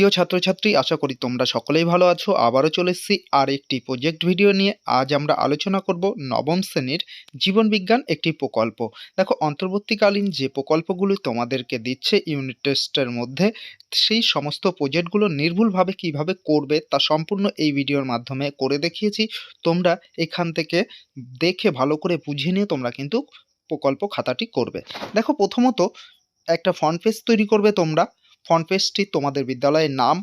প্রিয় ছাত্রছাত্রী, আশা করি তোমরা সকলেই ভালো আছো। আবারও চলে এসেছি আর একটি প্রজেক্ট ভিডিও নিয়ে। আজ আমরা আলোচনা করব নবম শ্রেণির জীবন বিজ্ঞান একটি প্রকল্প। দেখো, অন্তর্বর্তীকালীন যে প্রকল্পগুলো তোমাদেরকে দিচ্ছে ইউনিট টেস্টের মধ্যে, সেই সমস্ত প্রজেক্টগুলো নির্ভুলভাবে কীভাবে করবে তা সম্পূর্ণ এই ভিডিওর মাধ্যমে করে দেখিয়েছি। তোমরা এখান থেকে দেখে ভালো করে বুঝে নিয়ে তোমরা কিন্তু প্রকল্প খাতাটি করবে। দেখো, প্রথমত একটা ফ্রন্ট পেজ তৈরি করবে তোমরা। ফ্রন্ট পেজটি তোমাদের বিদ্যালয়ের নাম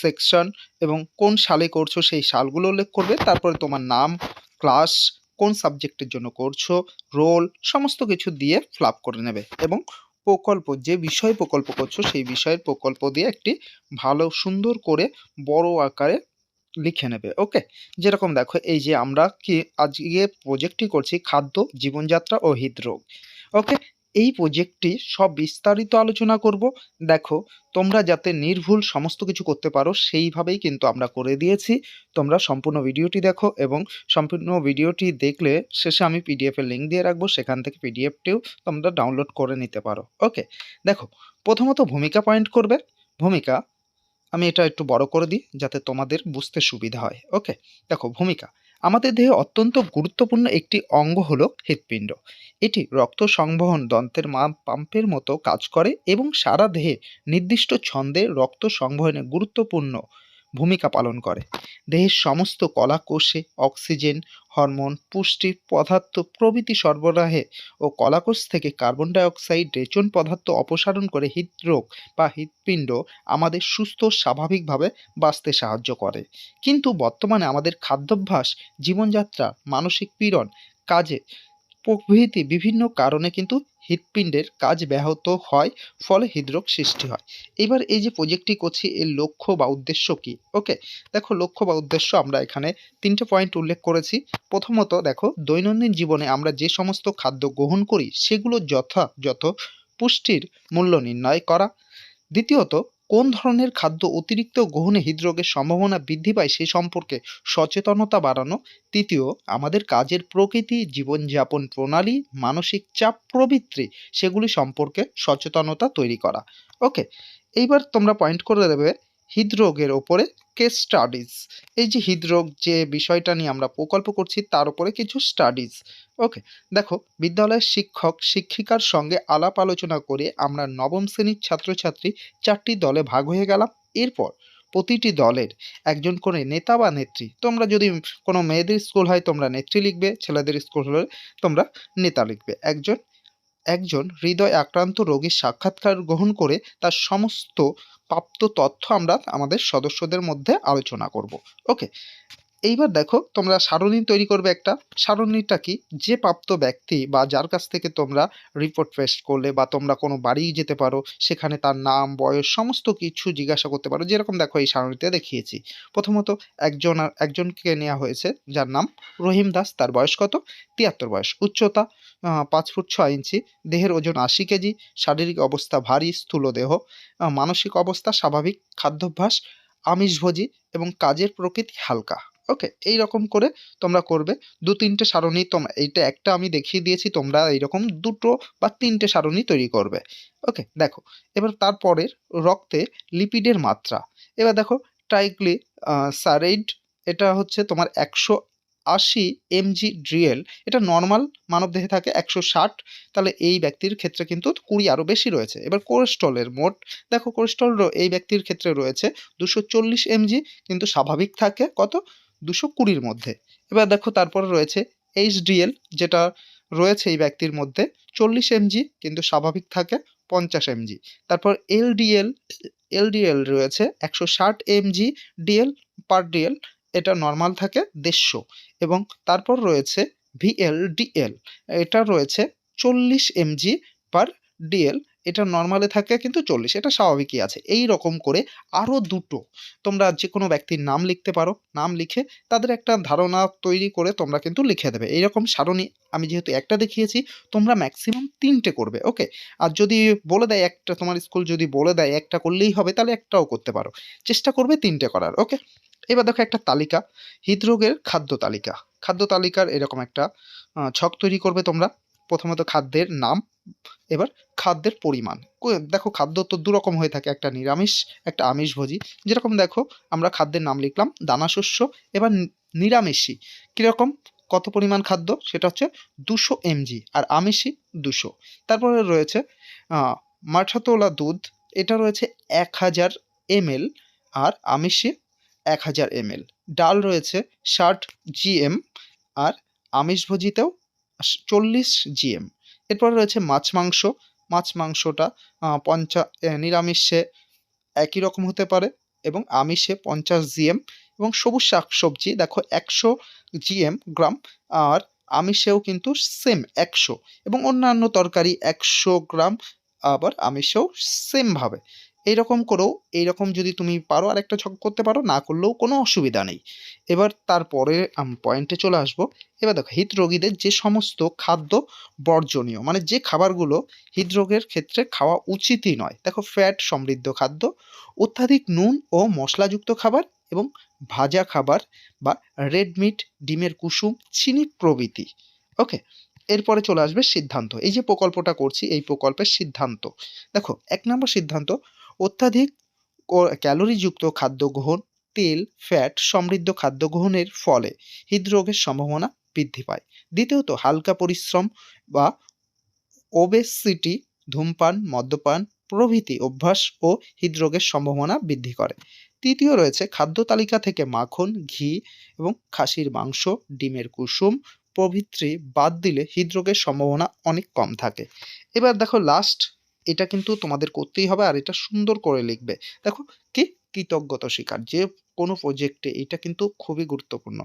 সেকশন এবং কোন সালে করছ সেই সালগুলো উল্লেখ করবে। তারপরে তোমার নাম ক্লাস কোন সাবজেক্টের জন্য করছ রোল সমস্ত কিছু দিয়ে ফ্লাপ করে নেবে এবং প্রকল্প, যে বিষয় প্রকল্প করছ সেই বিষয়ের প্রকল্প দিয়ে একটি ভালো, সুন্দর করে বড় আকারে লিখে নেবে। ওকে যেরকম দেখো, এই যে আমরা কি আজকে প্রজেক্টটি করছি খাদ্য, জীবনযাত্রা ও হৃদরোগ। ওকে এই প্রজেক্টটি সব বিস্তারিত আলোচনা করব। দেখো, তোমরা যাতে নির্ভুল সমস্ত কিছু করতে পারো, সেইভাবেই কিন্তু আমরা করে দিয়েছি। তোমরা সম্পূর্ণ ভিডিওটি দেখো এবং সম্পূর্ণ ভিডিওটি দেখলে শেষে আমি পিডিএফ এর লিঙ্ক দিয়ে রাখব, সেখান থেকে পিডিএফটিও তোমরা ডাউনলোড করে নিতে পারো। ওকে দেখো, প্রথমত ভূমিকা পয়েন্ট করবে। ভূমিকা, আমি এটা একটু বড় করে দিই, যাতে তোমাদের বুঝতে সুবিধা হয়। ওকে দেখো, ভূমিকা। আমাদের দেহে অত্যন্ত গুরুত্বপূর্ণ একটি অঙ্গ হল হৃৎপিণ্ড। এটি রক্ত সংবহন দন্তের মা পাম্পের মতো কাজ করে এবং সারা দেহে নির্দিষ্ট ছন্দে রক্ত সংবহনে গুরুত্বপূর্ণ ভূমিকা পালন করে। দেহের সমস্ত কলাকোষে অক্সিজেন হরমোন, পুষ্টি পদার্থ, প্রভৃতি সরবরাহে ও কলাকোষ থেকে কার্বন ডাইঅক্সাইড, রেচন পদার্থ অপসারণ করে হৃদরোগ বা হৃৎপিণ্ড আমাদের সুস্থ, স্বাভাবিকভাবে বাঁচতে সাহায্য করে। কিন্তু বর্তমানে আমাদের খাদ্যাভ্যাস, জীবনযাত্রা, মানসিক পীড়ন, কাজে প্রভৃতি বিভিন্ন কারণে কিন্তু হৃৎপিণ্ডের কাজ ব্যাহত হয়, ফলে হৃদরোগ সৃষ্টি হয়। এবার এই যে প্রজেক্টটি করছি, এর লক্ষ্য বা উদ্দেশ্য কি? ওকে দেখো লক্ষ্য বা উদ্দেশ্য আমরা এখানে তিনটে পয়েন্ট উল্লেখ করেছি। প্রথমত দেখো, দৈনন্দিন জীবনে আমরা যে সমস্ত খাদ্য গ্রহণ করি, সেগুলো যথাযথ পুষ্টির মূল্য নির্ণয় করা। দ্বিতীয়ত কোন ধরনের খাদ্য অতিরিক্ত গ্রহণে হৃদরোগের সম্ভাবনা বৃদ্ধি পায় সে সম্পর্কে সচেতনতা বাড়ানো? তৃতীয়, আমাদের কাজের প্রকৃতি, জীবনযাপন প্রণালী, মানসিক চাপ প্রবৃত্তি, সেগুলি সম্পর্কে সচেতনতা তৈরি করা। ওকে এইবার তোমরা পয়েন্ট করে দেবে হৃদরোগের ওপরে কেস স্টাডিজ এই যে হৃদরোগ যে বিষয়টা নিয়ে আমরা প্রকল্প করছি, তার উপরে কিছু স্টাডিজ ওকে দেখো, বিদ্যালয়ের শিক্ষক, শিক্ষিকার সঙ্গে আলাপ আলোচনা করে আমরা নবম শ্রেণির ছাত্রছাত্রী চারটি দলে ভাগ হয়ে গেলাম। এরপর প্রতিটি দলের একজন করে নেতা বা নেত্রী, তোমরা যদি কোনো মেয়েদের স্কুল হয় তোমরা নেত্রী লিখবে, ছেলেদের স্কুল হলে তোমরা নেতা লিখবে। একজন একজন হৃদয় আক্রান্ত রোগীর সাক্ষাৎকার গ্রহণ করে তার সমস্ত প্রাপ্ত তথ্য আমরা আমাদের সদস্যদের মধ্যে আলোচনা করব। ওকে এইবার দেখো তোমরা সারণী তৈরি করবে একটা। সারণীটা কি? যে প্রাপ্ত ব্যক্তি বা যার কাছ থেকে তোমরা রিপোর্ট পেস্ট করলে বা তোমরা কোনো বাড়ি যেতে পারো, সেখানে তার নাম, বয়স, সমস্ত কিছু জিজ্ঞাসা করতে পারো। যেরকম দেখো এই সারণীতে দেখিয়েছি। প্রথমত একজন একজনকে নেওয়া হয়েছে, যার নাম রহিম দাস। তার বয়স কত? তিয়াত্তর বয়স। উচ্চতা পাঁচ ফুট ছয় ইঞ্চি। দেহের ওজন আশি কেজি। শারীরিক অবস্থা ভারী, স্থূল দেহ। মানসিক অবস্থা স্বাভাবিক। খাদ্যাভ্যাস, আমিষভোজী এবং কাজের প্রকৃতি হালকা। ওকে এই রকম করে তোমরা করবে। দু তিনটে সারণী তোমরা এইটা একটা আমি দেখিয়ে দিয়েছি, তোমরা এইরকম দুটো বা তিনটে সারণী তৈরি করবে। ওকে দেখো, এবার তারপরের রক্তে লিপিডের মাত্রা। এবার দেখো ট্রাইগ্লি সারেড এটা হচ্ছে তোমার একশো আশি এমজি ড্রিয়েল এটা নর্মাল মানবদেহে থাকে একশো ষাট, তাহলে এই ব্যক্তির ক্ষেত্রে কিন্তু কুড়ি আরও বেশি রয়েছে। এবার কোলেস্ট্রলের মোট, দেখো কোলেস্ট্রল এই ব্যক্তির ক্ষেত্রে রয়েছে দুশো চল্লিশ এমজি কিন্তু স্বাভাবিক থাকে কত? দুশো কুড়ির মধ্যে। এবার দেখো তারপরে রয়েছে এইচডিএল, যেটা রয়েছে এই ব্যক্তির মধ্যে চল্লিশ এমজি, কিন্তু স্বাভাবিক থাকে পঞ্চাশ এমজি। তারপর এলডিএল এলডিএল রয়েছে একশো ষাট এমজি ডিএল পার ডিএল, এটা নর্মাল থাকে দেড়শো। এবং তারপর রয়েছে ভিএলডিএল, এটা রয়েছে চল্লিশ এমজি পার ডিএল এটা নর্মালে থাকে কিন্তু চল্লিশ, এটা স্বাভাবিকই আছে। এই রকম করে আরও দুটো, তোমরা যে কোনো ব্যক্তির নাম লিখতে পারো, নাম লিখে তাদের একটা ধারণা তৈরি করে তোমরা কিন্তু লিখে দেবে। এইরকম সারণী আমি যেহেতু একটা দেখিয়েছি, তোমরা ম্যাক্সিমাম তিনটে করবে ওকে আর যদি বলে দেয় একটা, তোমার স্কুল যদি বলে দেয় একটা করলেই হবে, তাহলে একটাও করতে পারো। চেষ্টা করবে তিনটে করার ওকে এবার দেখো একটা তালিকা, হৃদরোগের খাদ্য তালিকা। খাদ্য তালিকার এরকম একটা ছক তৈরি করবে তোমরা। প্রথমত খাদ্যের নাম, এবার খাদ্যের পরিমাণ। দেখো খাদ্য তো দুরকম হয়ে থাকে, একটা নিরামিষ, একটা আমিষভোজী যেরকম দেখো, আমরা খাদ্যের নাম লিখলাম দানা শস্য, এবার নিরামিষি কীরকম? কত পরিমাণ খাদ্য? সেটা হচ্ছে দুশো এমজি, আর আমিষি দুশো। তারপরে রয়েছে মাঠাতোলা দুধ, এটা রয়েছে এক হাজার এমএল, আর আমিষে এক হাজার এমএল। ডাল রয়েছে ষাট জিএম, আর আমিষভোজিতেও চল্লিশ জিএম। এরপর রয়েছে মাছ মাংস। মাছ মাংসটা পঞ্চা নিরামিষে একই রকম হতে পারে এবং আমিষে পঞ্চাশ জিএম এবং সবুজ শাকসবজি। দেখো, একশো জিএম গ্রাম আর আমিষেও কিন্তু সেম একশো এবং অন্যান্য তরকারি একশো গ্রাম, আবার আমিষেও সেমভাবে। এইরকম করেও এইরকম যদি তুমি পারো আরেকটা ছক করতে পারো, না করলেও কোনো অসুবিধা নেই। এবার তারপরে পয়েন্টে চলে আসব। এবার দেখো, হৃদরোগীদের যে সমস্ত খাদ্য বর্জনীয় মানে যে খাবারগুলো হৃদরোগের ক্ষেত্রে খাওয়া উচিতই নয়। দেখো ফ্যাট সমৃদ্ধ খাদ্য, অত্যাধিক নুন ও মশলাযুক্ত খাবার এবং ভাজা খাবার বা রেড মিট ডিমের কুসুম, চিনি প্রভৃতি। ওকে এরপরে চলে আসবে সিদ্ধান্ত। এই যে প্রকল্পটা করছি, এই প্রকল্পের সিদ্ধান্ত। দেখো, এক নম্বর সিদ্ধান্ত অত্যাধিক ক্যালোরিযুক্ত খাদ্য গ্রহণ, তেল, ফ্যাট সমৃদ্ধ খাদ্য গ্রহণের ফলে হৃদরোগের সম্ভাবনা বৃদ্ধি পায়। দ্বিতীয়ত, হালকা পরিশ্রম বা ওবেসিটি ধূমপান, মদ্যপান প্রভৃতি অভ্যাস ও হৃদরোগের সম্ভাবনা বৃদ্ধি করে। তৃতীয় রয়েছে, খাদ্য তালিকা থেকে মাখন, ঘি এবং খাসির মাংস, ডিমের কুসুম প্রভৃতি বাদ দিলে হৃদরোগের সম্ভাবনা অনেক কম থাকে। এবার দেখো লাস্ট এটা কিন্তু তোমাদের করতেই হবে আর এটা সুন্দর করে লিখবে। দেখো, কি? কৃতজ্ঞতা স্বীকার। যে কোনো প্রজেক্টে এটা কিন্তু খুবই গুরুত্বপূর্ণ।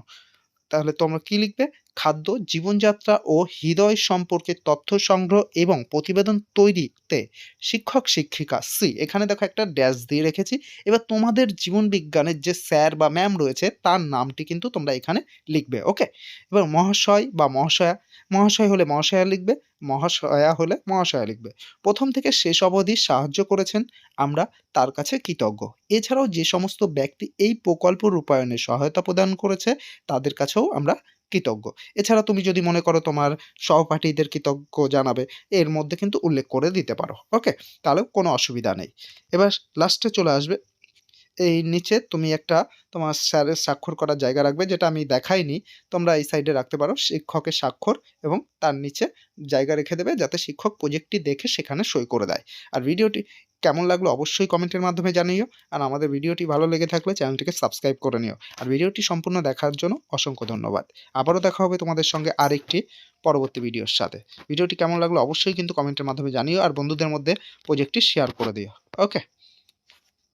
তাহলে তোমরা কি লিখবে? খাদ্য, জীবনযাত্রা ও হৃদয় সম্পর্কে তথ্য সংগ্রহ এবং প্রতিবেদন তৈরিতে শিক্ষক, শিক্ষিকা, সি। এখানে দেখো একটা ড্যাশ দিয়ে রেখেছি। এবার তোমাদের জীবন বিজ্ঞানের যে স্যার বা ম্যাম রয়েছে, তার নামটি কিন্তু তোমরা এখানে লিখবে ওকে এবার মহাশয় বা মহাশয়া মহাশয় হলে মহাশয়া লিখবে, মহাশয়া হলে মহাশয়া লিখবে। প্রথম থেকে শেষ অবধি সাহায্য করেছেন আমরা, তার কাছে কৃতজ্ঞ। এছাড়াও যে সমস্ত ব্যক্তি এই প্রকল্প রূপায়ণে সহায়তা প্রদান করেছে, তাদের কাছেও আমরা কৃতজ্ঞ। এছাড়া তুমি যদি মনে করো তোমার সহপাঠীদের কৃতজ্ঞ জানাবে, এর মধ্যে কিন্তু উল্লেখ করে দিতে পারো। ওকে? তাহলে কোনো অসুবিধা নেই। এবার লাস্টে চলে আসবে এই নিচে তুমি একটা তোমার স্যারের স্বাক্ষর করার জায়গা রাখবে, যেটা আমি দেখাইনি। তোমরা এই সাইডে রাখতে পারো, শিক্ষকের স্বাক্ষর এবং তার নিচে জায়গা রেখে দেবে, যাতে শিক্ষক প্রজেক্টটি দেখে সেখানে সই করে দেয়। আর ভিডিওটি কেমন লাগল অবশ্যই কমেন্টের মাধ্যমে জানিও, আর আমাদের ভিডিওটি ভালো লেগে থাকলে চ্যানেলটিকে সাবস্ক্রাইব করে নিও। আর ভিডিওটি সম্পূর্ণ দেখার জন্য অসংখ্য ধন্যবাদ। আবারও দেখা হবে তোমাদের সঙ্গে আরেকটি পরবর্তী ভিডিওর সাথে। ভিডিওটি কেমন লাগল অবশ্যই কিন্তু কমেন্টের মাধ্যমে জানিও, আর বন্ধুদের মধ্যে প্রজেক্টটি শেয়ার করে দিও। ওকে